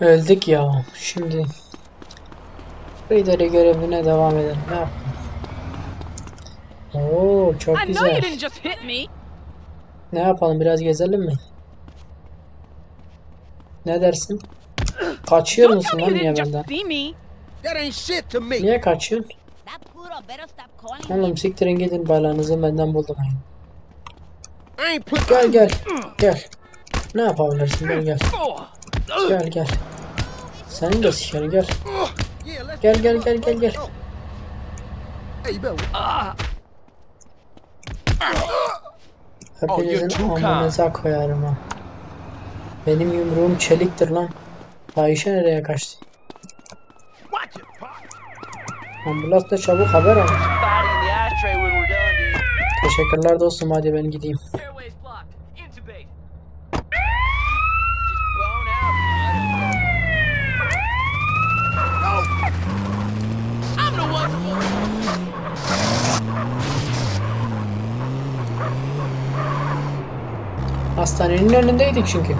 Öldük ya. Şimdi lideri görevine devam edelim. Ne yapalım? Oo çok güzel. Ne yapalım biraz gezelim mi? Ne dersin? Kaçıyor musun lan you niye kaçıyorsun? Oğlum siktirin gidin belanızı benden buldum. Gel gel. Gel. Ne yapabilirsin gel gel. Gel gel. Seni de sikerim gel. Gel gel gel gel gel. Hepinizin amınıza koyarım ha. Benim yumruğum çeliktir lan. Fahişe nereye kaçtı? Ambulans da çabuk haber al. Teşekkürler dostum hadi ben gideyim. Hastanenin önündeydik çünkü.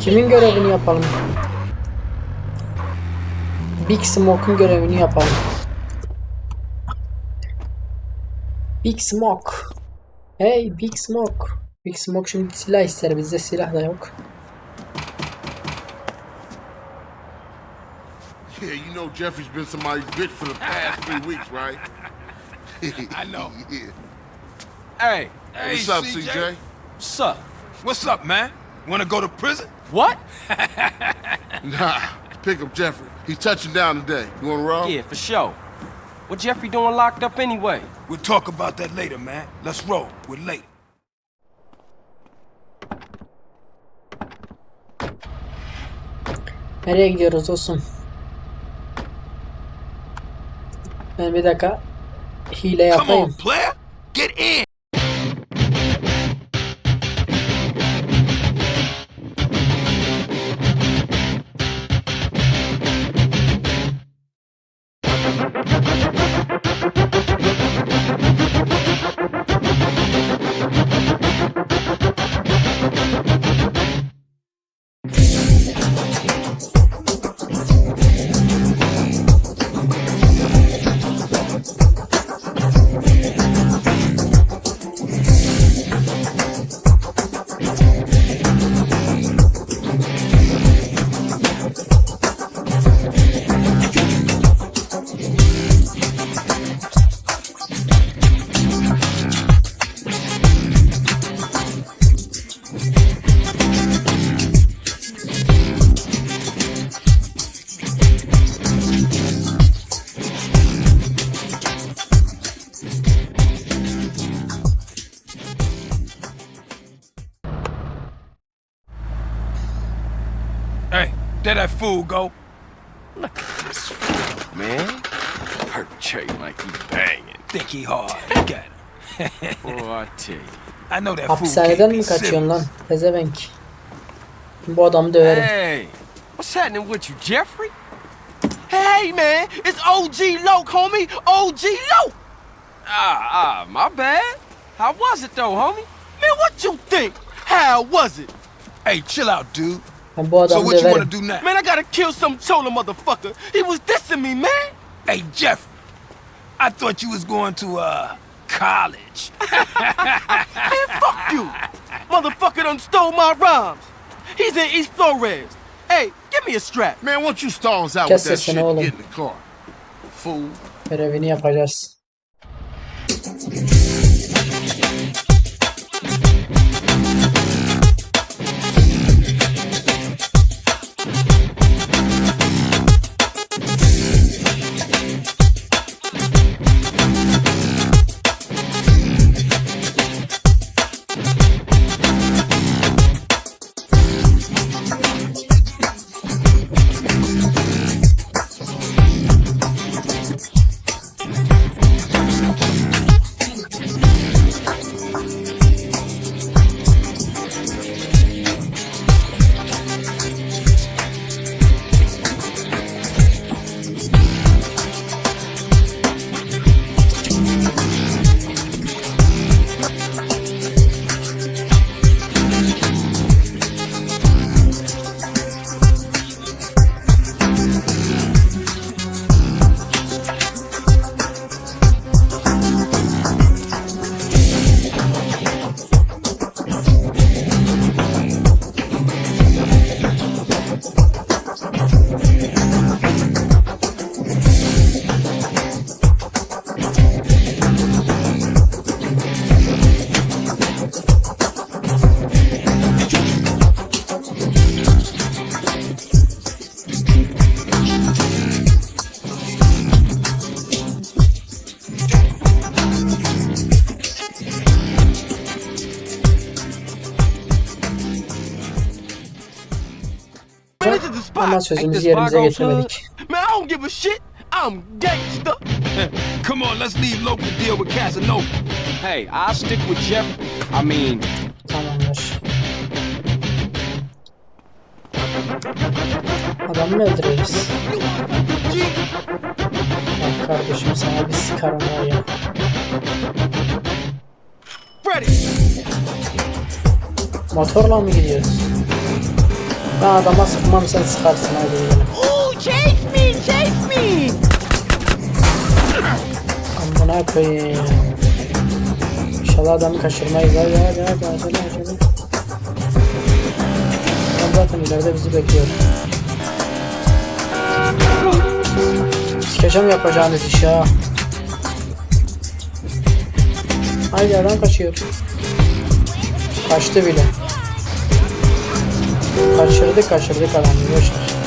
Kimin görevini yapalım? Big Smoke'un görevini yapalım. Big Smoke. Hey Big Smoke. Big Smoke şimdi silah ister bizde silah da yok. Yeah, you know Jeffrey's been somebody's bitch for the past three weeks, right? I know. yeah. Hey, What's up, CJ? What's up? What's up, man? Want to go to prison? What? Nah, pick up Jeffrey. He's touching down today. You want to roll? Yeah, for sure. What Jeffrey doing locked up anyway? We'll talk about that later, man. Let's roll. We're late. Nereye gidiyoruz dostum? Ben bir dakika hile Come on, player. Get in. There that fool go. Look at this fool, man, perpetrating like he banging. Think he hard. Look at him. Boy, I tell you. I know that fool Hapishaneden can't mi be kaçıyorsun lan? serious. Pezevenk. Bu adamı döverim. Hey, what's happening with you, Jeffrey? Hey, man, it's OG Loke, homie. OG Loke. Ah, ah, my bad. How was it though, homie? Man, what you think? How was it? Hey, chill out, dude. Ben bu So adamı what you want to do now? Man, I gotta kill some chola motherfucker. He was dissing me, man. Hey, Jeff. I thought you was going to, uh, college. Man, fuck you. Motherfucker done stole my rhymes. He's in East Flores. Hey, give me a strap. Man, once you stalls out Kes with that shit, oğlum. get in the car. Fool. Görevini yapacağız. Sözümüzü yerimize getirmedik. Man, I don't give a shit. I'm gangster. Come on, let's leave local deal with Casanova. Hey, I'll stick with Jeff. I mean, Tamamdır. Adamı mı öldürürüz? Bak kardeşim sana bir sıkarım var ya. Motorla mı gidiyoruz? Ben adama sıkmam sen sıkarsın hadi. Ooh, chase me, chase me! Amına koyayım. İnşallah adamı kaçırmayız. Hadi hadi hadi acele acele. Adam zaten ileride bizi bekliyor. Sikeceğim yapacağınız işi ha. Haydi adam kaçıyor. Kaçtı bile. Kaçırdık kaçırdık adamı. Boş ver.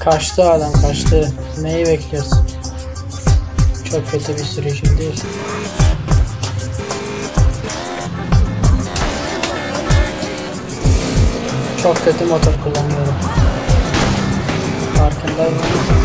Kaçtı adam kaçtı. Neyi bekliyorsun? Çok kötü bir sürüşüm değil. Çok kötü motor kullanıyorum. Ass.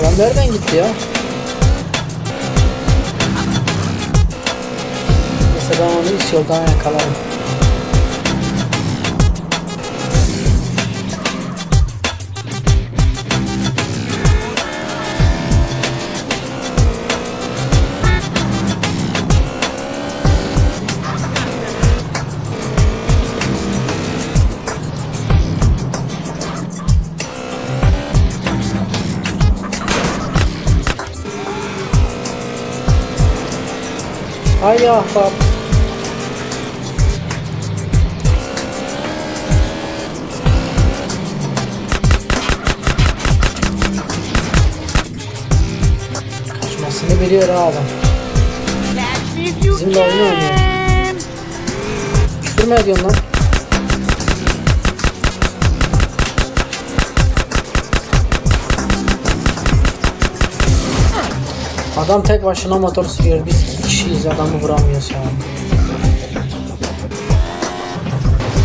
Adam nereden gitti ya? Mesela ben onu üst yoldan yakalarım. Ay ahbap. Kaçmasını biliyor adam. Bizimle oyun oynuyor. Küfür mü ediyorsun lan? Adam tek başına motor sürüyor. Biz iki kişiyiz. Adamı vuramıyoruz ya.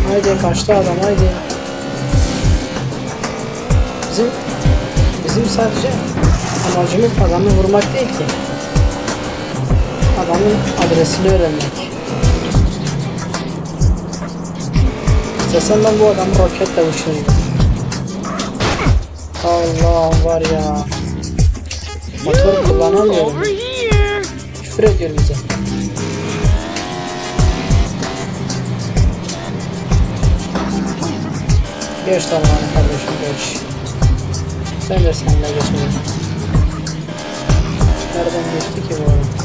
Haydi kaçtı adam haydi. Bizim bizim sadece amacımız adamı vurmak değil ki. Adamın adresini öğrenmek. İstesem ben bu adamı roketle uçururum. Allah var ya. Motor kullanamıyorum. Küfür ediyor bize. Geç tamam kardeşim geç. Ben de seninle geçeyim. Nereden geçti ki bu adam?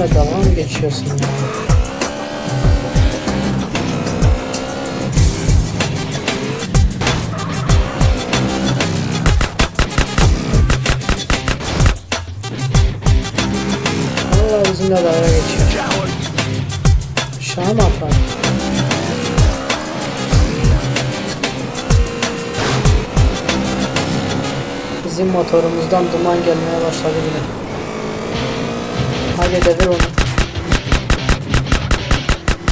Bizimle dalga geçiyorsun ya? Vallahi bizimle dalga geçiyor. Şaha mı? Bizim motorumuzdan duman gelmeye başladı bile. Devir onu.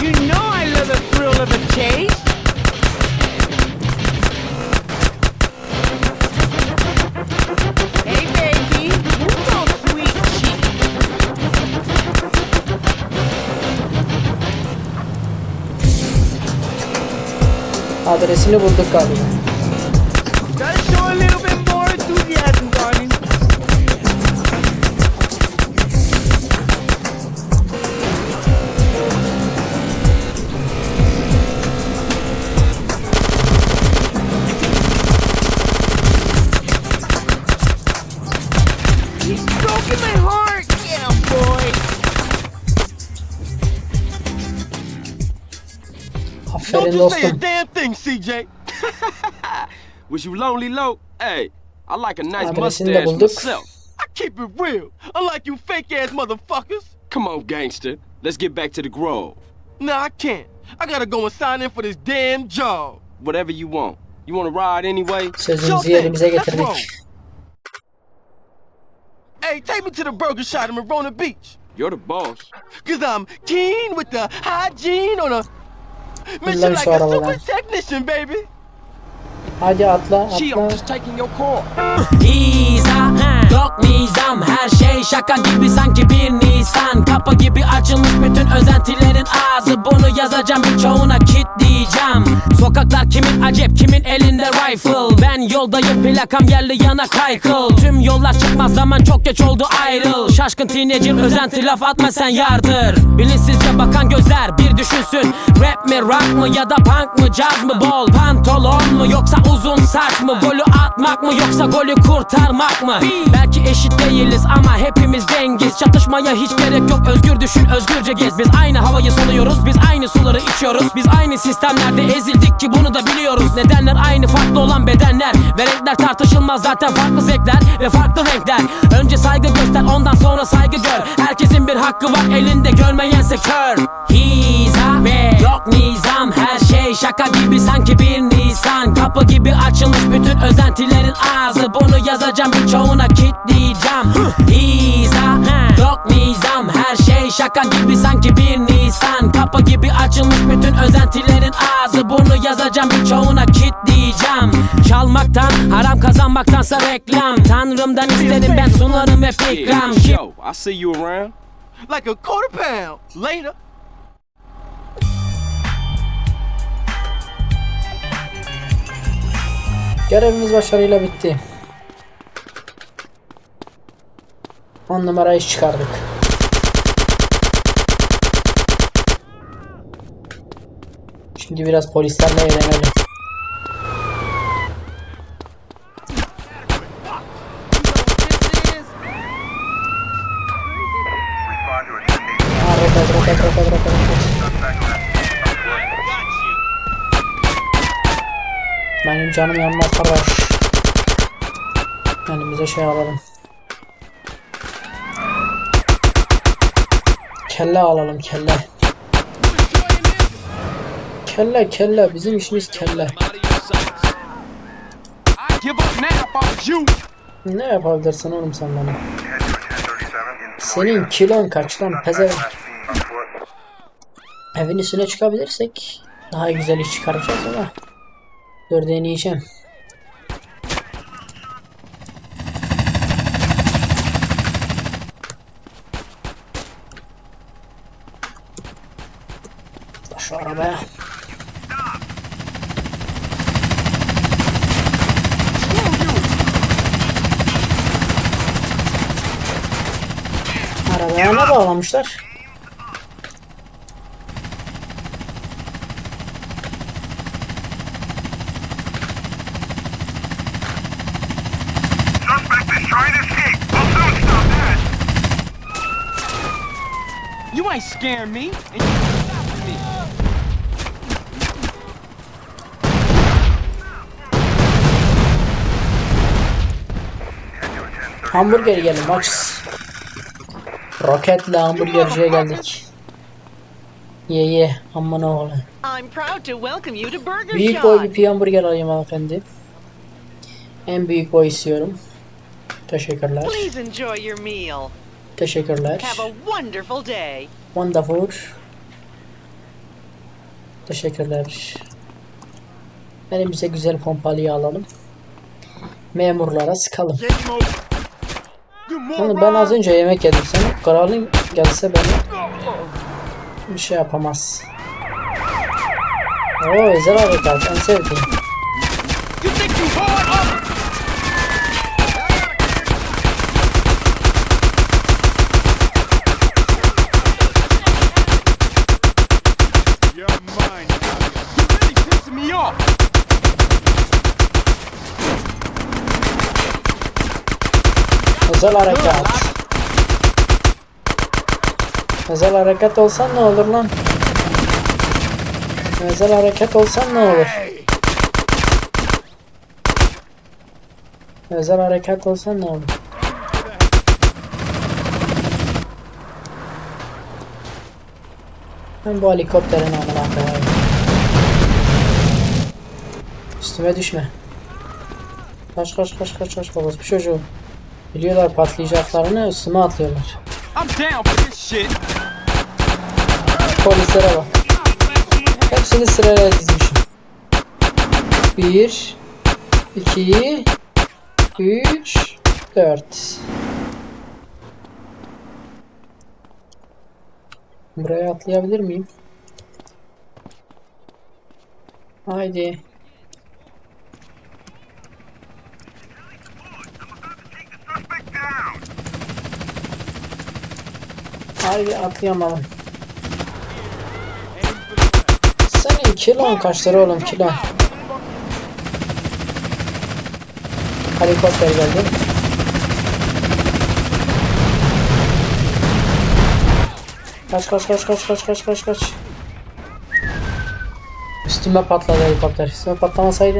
You know I love the thrill of a chase. Adresini bulduk galiba. He's broken my heart! Yeah, boy! Don't you say a damn thing CJ. Was you lonely low? Hey, I like a nice mustache myself. I keep it real. I like you fake ass motherfuckers. Come on, gangster. Let's get back to the Grove. Nah, I can't. I gotta go and sign in for this damn job. Whatever you want. You wanna ride anyway? Sözümüzü yerimize getirdik. Hey, take me to the burger shop in Marona Beach. You're the boss. Cause I'm keen with the hygiene on a mission like a super buradan. technician, baby. Hadi atla Gee, I'm atla. just taking your call. car. İza Yok nizam her şey şaka gibi sanki bir nisan. Kapı gibi açılmış bütün özentilerin ağzı. Bunu yazacağım birçoğuna kitleyeceğim Sokaklar kimin acep kimin elinde rifle? Ben yoldayım plakam yerli yana kaykıl. Tüm yollar çıkmaz zaman çok geç oldu ayrıl. Şaşkın teenager özenti laf atma sen yardır. Bilinçsizce bakan gözler bir düşünsün. Rap mi rock mı ya da punk mı caz mı Bol? Pantolon mu yoksa uzun saç mı? Golü atmak mı yoksa golü kurtarmak mı Belki eşit değiliz ama hepimiz dengiz Çatışmaya hiç gerek yok. Özgür düşün özgürce gez. Biz aynı havayı soluyoruz. Biz aynı suları içiyoruz. Biz aynı sistemlerde ezildik ki bunu da biliyoruz. Nedenler aynı farklı olan bedenler. Ve renkler tartışılmaz. Zaten farklı zevkler ve farklı renkler. Önce saygı göster ondan sonra saygı gör. Herkesin bir hakkı var. Elinde görmeyense kör. Hiza ve yok nizam. Her şey şaka gibi sanki bir nisan. Kapı gibi açılmış bütün özentilerin ağzı. Bunu yazacağım birçoğuna kitleyeceğim Hiza yok nizam. Her şey şaka gibi sanki bir nisan. Kapı gibi açılmış bütün özentilerin ağzı. Bunu yazacağım birçoğuna kitleyeceğim Çalmaktan haram kazanmaktansa reklam. Tanrımdan isterim ben sunarım ikram Yeah, yo, I see you around. Like a quarter pound. Later. Görevimiz başarıyla bitti. 10 numara iş çıkardık. Şimdi biraz polislerle eğlenelim. Benim canım yanmaz arkadaş. Elimize şey alalım. Kelle alalım kelle. Kelle kelle bizim işimiz kelle. Ne yapabilirsin oğlum sen bana? Senin kilon kaç lan pezevenk? Evin üstüne çıkabilirsek daha güzel iş çıkaracağız ama. Dur deneyeceğim. Şu arabaya. Arabaya ne bağlamışlar? You ain't scaring me. And you ain't stopping me. Hamburger yiyelim açız. Roketle hamburgerciye geldik. Ye ye aman oğlum. I'm proud to welcome you to Burger Büyük boy bir hamburger alayım hanımefendi. En büyük boy istiyorum. Teşekkürler. Please enjoy your meal. Teşekkürler. Have a wonderful day. Wonderful. Teşekkürler. Elimize güzel pompalıyı alalım. Memurlara sıkalım. Onu ben az önce yemek yedim. Sen kralın gelse beni bir şey yapamaz. Oo özel harekat en sevdiğim. Özel harekat. Özel harekat olsan ne olur lan? Özel hareket olsan ne olur? Özel hareket olsan ne olur? Ben bu helikopterin amına koyayım. Üstüme düşme. Kaç kaç kaç kaç kaç babası bu çocuğu. Biliyorlar patlayacaklarını üstüme shit. Polislere bak. Hepsini sıraya dizmişim. Bir, iki, üç, dört. Buraya atlayabilir miyim? Haydi. Haydi atlayamadım. Senin kilon kaçları oğlum kilon? Helikopter geldi. Kaç kaç kaç kaç kaç kaç kaç kaç. Üstüme patladı helikopter. Üstüme patlamasaydı